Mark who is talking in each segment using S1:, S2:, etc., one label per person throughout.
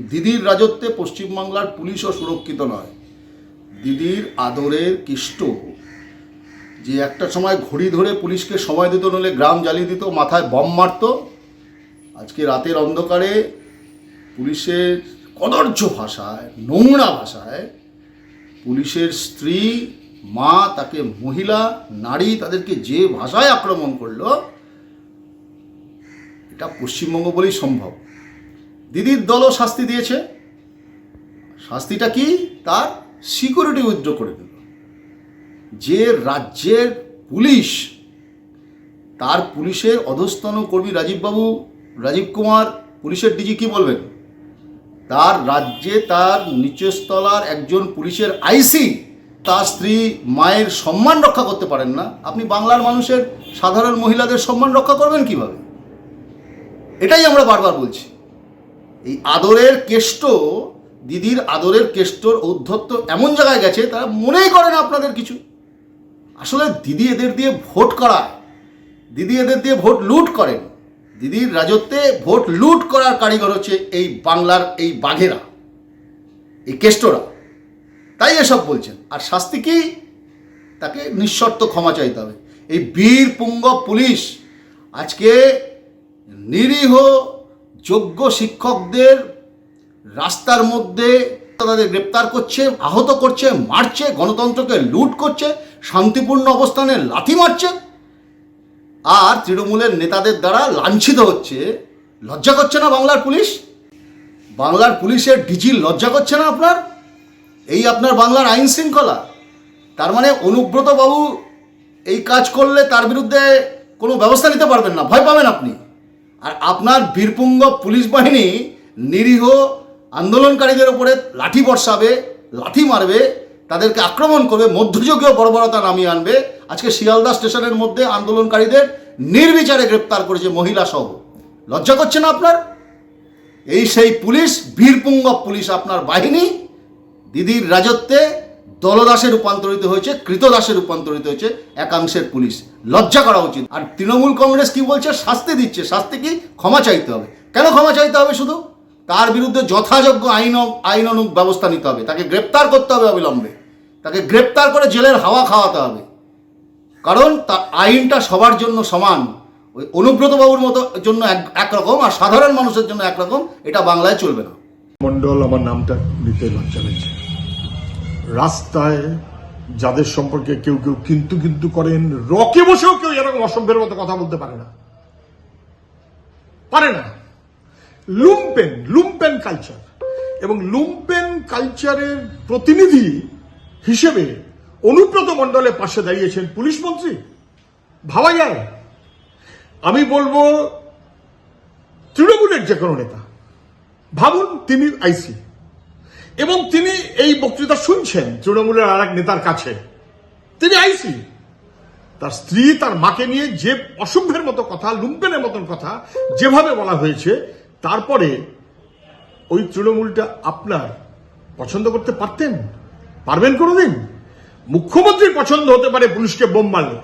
S1: দিদির রাজত্বে পশ্চিমবাংলার পুলিশও সুরক্ষিত নয়। দিদির আদরের কিষ্ট। যে একটা সময় ঘড়ি ধরে পুলিশকে সময় দিত নলে গ্রাম জ্বালিয়ে দিত, মাথায় বম মারতো। আজকে রাতের অন্ধকারে পুলিশের কদর্য ভাষায় নোংরা ভাষায় পুলিশের স্ত্রী, মা, তাকে মহিলা, নারী তাদেরকে যে ভাষায় আক্রমণ করল, এটা পশ্চিমবঙ্গ বলেই সম্ভব। দিদির দলও শাস্তি দিয়েছে। শাস্তিটা কি? তার সিকিউরিটি উইথড্র করে দিল। যে রাজ্যের পুলিশ, তার পুলিশের অধস্তন কর্মী রাজীববাবু, রাজীব কুমার, পুলিশের ডিজি কি বলবেন? তার রাজ্যে তার নিচস্তলার একজন পুলিশের আইসি, তার স্ত্রী মায়ের সম্মান রক্ষা করতে পারেন না। আপনি বাংলার মানুষের সাধারণ মহিলাদের সম্মান রক্ষা করবেন কীভাবে? এটাই আমরা বারবার বলছি। এই আদরের কেষ্ট, দিদির আদরের কেষ্টর ঔদ্ধত্য এমন জায়গায় গেছে, তারা মনেই করে না আপনাদের কিছু। আসলে দিদি এদের দিয়ে ভোট করায়। দিদি এদের দিয়ে ভোট লুট করেন। দিদির রাজত্বে ভোট লুট করার কারিগর হচ্ছে এই বাংলার এই বাঘেরা, এই কেষ্টরা। তাই এসব বলছেন। আর শাস্তি কি? তাকে নিঃশর্ত ক্ষমা চাইতে হবে। এই বীর পুঙ্গ পুলিশ আজকে নিরীহ যোগ্য শিক্ষকদের রাস্তার মধ্যে তাদের গ্রেপ্তার করছে, আহত করছে, মারছে, গণতন্ত্রকে লুট করছে, শান্তিপূর্ণ অবস্থানে লাথি মারছে আর তৃণমূলের নেতাদের দ্বারা লাঞ্ছিত হচ্ছে। লজ্জা করছে না বাংলার পুলিশ? বাংলার পুলিশের ডিজি লজ্জা করছে না আপনার? এই আপনার বাংলার আইন শৃঙ্খলা। তার মানে অনুব্রত বাবু এই কাজ করলে তার বিরুদ্ধে কোনো ব্যবস্থা নিতে পারবেন না। ভয় পাবেন আপনি। আর আপনার বীরপুঙ্গ পুলিশ বাহিনী নিরীহ আন্দোলনকারীদের উপরে লাঠি বর্ষাবে, লাঠি মারবে, তাদেরকে আক্রমণ করবে, মধ্যযুগীয় বর্বরতা নামিয়ে আনবে। আজকে শিয়ালদা স্টেশনের মধ্যে আন্দোলনকারীদের নির্বিচারে গ্রেপ্তার করেছে মহিলা সহ। লজ্জা করছে না আপনার? এই সেই পুলিশ, বীরপুঙ্গ পুলিশ আপনার বাহিনী, দিদির রাজত্বে দলদাসে রূপান্তরিত হয়েছে, কৃতদাসে রূপান্তরিত হয়েছে একাংশের পুলিশ। লজ্জা করা উচিত। আর তৃণমূল কংগ্রেস কি বলছে? শাস্তি দিচ্ছে। শাস্তি কি? ক্ষমা চাইতে হবে। কেন ক্ষমা চাইতে হবে শুধু? তার বিরুদ্ধে যথাযোগ্য আইন আইনানুগ ব্যবস্থা নিতে হবে। তাকে গ্রেপ্তার করতে হবে অবিলম্বে। তাকে গ্রেপ্তার করে জেলের হাওয়া খাওয়াতে হবে। কারণ তার আইনটা সবার জন্য সমান। ওই অনুব্রত বাবুর মতো জন্য এক- একরকম আর সাধারণ মানুষের জন্য একরকম। এটা বাংলায় চলবে না।
S2: মন্ডল আমার নামটা নিতে লজ্জা লাগছে। রাস্তায় যাদের সম্পর্কে কেউ কেউ কিন্তু কিন্তু করেন, রকে বসেও কেউ এরকম অসভ্যের মতো কথা বলতে পারে না। পারে না। Lumpen lumpen culture. এবং লুম্পেন কালচারের প্রতিনিধি হিসেবে অনুব্রত মণ্ডলের পাশে দাঁড়িয়েছেন পুলিশ মন্ত্রী ভাবা যায় আমি বলব, তৃণমূলের যে কোনো নেতা। ভাবুন, তিনি আইসি। এবং তিনি এই বক্তৃতা শুনছেন তৃণমূলের আর এক নেতার কাছে। তিনি আইসি। তার স্ত্রী, তার মাকে নিয়ে যে অসভ্যের মতো কথা, লুম্পেনের মতন কথা যেভাবে বলা হয়েছে, তারপরে ওই তৃণমূলটা আপনার পছন্দ করতে পারতেন? পারবেন কোনোদিন? মুখ্যমন্ত্রীর পছন্দ হতে পারে পুলিশকে বোম মারলে।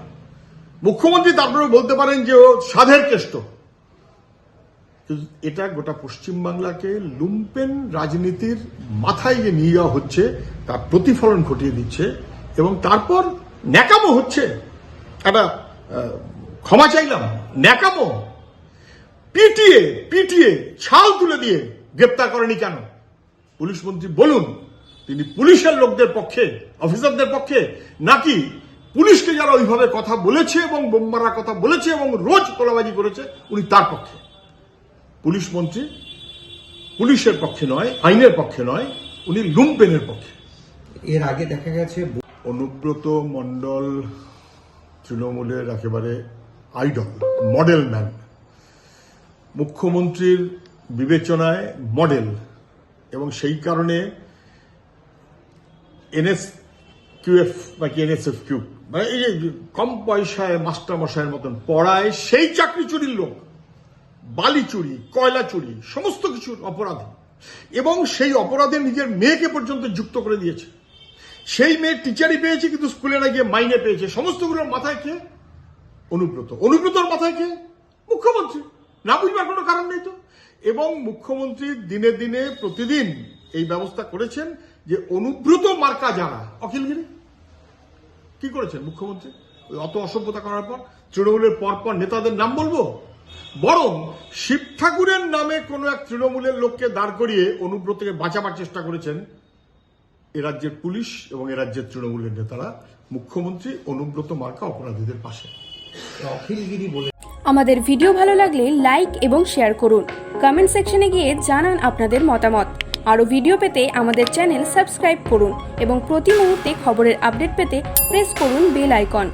S2: মুখ্যমন্ত্রী তারপরে বলতে পারেন যে ও সাধের কেষ্ট। এটা গোটা পশ্চিমবাংলাকে লুম্পেন রাজনীতির মাথায় যে নিয়ে যাওয়া হচ্ছে তার প্রতিফলন ঘটিয়ে দিচ্ছে এবং তারপর ন্যাকামো হচ্ছে। একটা ক্ষমা চাইলাম, ন্যাকামো। পিটিয়ে পিটিয়ে ছাল তুলে দিয়ে গ্রেপ্তার করেনি কেন? পুলিশ মন্ত্রী বলুন, তিনি পুলিশের লোকদের পক্ষে, অফিসারদের পক্ষে, নাকি পুলিশকে যারা ওইভাবে কথা বলেছে এবং বোম্বারা কথা বলেছে এবং রোজ তোলাবাজি করেছে, উনি তার পক্ষে? পুলিশ মন্ত্রী পুলিশের পক্ষে নয় আইনের পক্ষে নয় উনি লুম্পেনের পক্ষে।
S3: এর আগে দেখা গেছে
S2: অনুব্রত মণ্ডল তৃণমূলের একেবারে আইডল মডেল ম্যান। মুখ্যমন্ত্রীর বিবেচনায় মডেল এবং সেই কারণে এনএস কিউএফ বা কি এনএসএফ কিউ মানে এই যে কম পয়সায় মাস্টার মশাইয়ের মতন পড়ায় সেই চাকরি চুরির লোক। বালি চুরি, কয়লা চুরি, সমস্ত কিছুর অপরাধী। এবং সেই অপরাধে নিজের মেয়েকে পর্যন্ত যুক্ত করে দিয়েছে। সেই মেয়ে টিচারই পেয়েছে, কিন্তু স্কুলে না গিয়ে মাইনে পেয়েছে। সমস্তগুলোর মাথায় কে? অনুব্রত। অনুব্রতর মাথায় কে? মুখ্যমন্ত্রী। না বুঝবার কোনো কারণ নেই তো। এবং মুখ্যমন্ত্রী দিনে দিনে, প্রতিদিন এই ব্যবস্থা করেছেন যে অনুব্রত মার্কা যারা অখিলগিরি কি করেছেন মুখ্যমন্ত্রী? ওই অত অসভ্যতা করার পর, তৃণমূলের পরপর নেতাদের নাম বলব? বরং শিব ঠাকুরের নামে কোনো এক তৃণমূলের লোককে দাঁড় করিয়ে অনুব্রতকে বাঁচাবার চেষ্টা করেছেন এ রাজ্যের পুলিশ এবং এ রাজ্যের তৃণমূলের নেতারা মুখ্যমন্ত্রী অনুব্রত মার্কা অপরাধীদের পাশে।
S3: অখিলগিরি বলে
S4: আমাদের ভিডিও ভালো লাগলে লাইক এবং শেয়ার করুন। কমেন্ট সেকশনে গিয়ে জানান আপনাদের মতামত। আরও ভিডিও পেতে আমাদের চ্যানেল সাবস্ক্রাইব করুন এবং প্রতি মুহূর্তে খবরের আপডেট পেতে প্রেস করুন বেল আইকন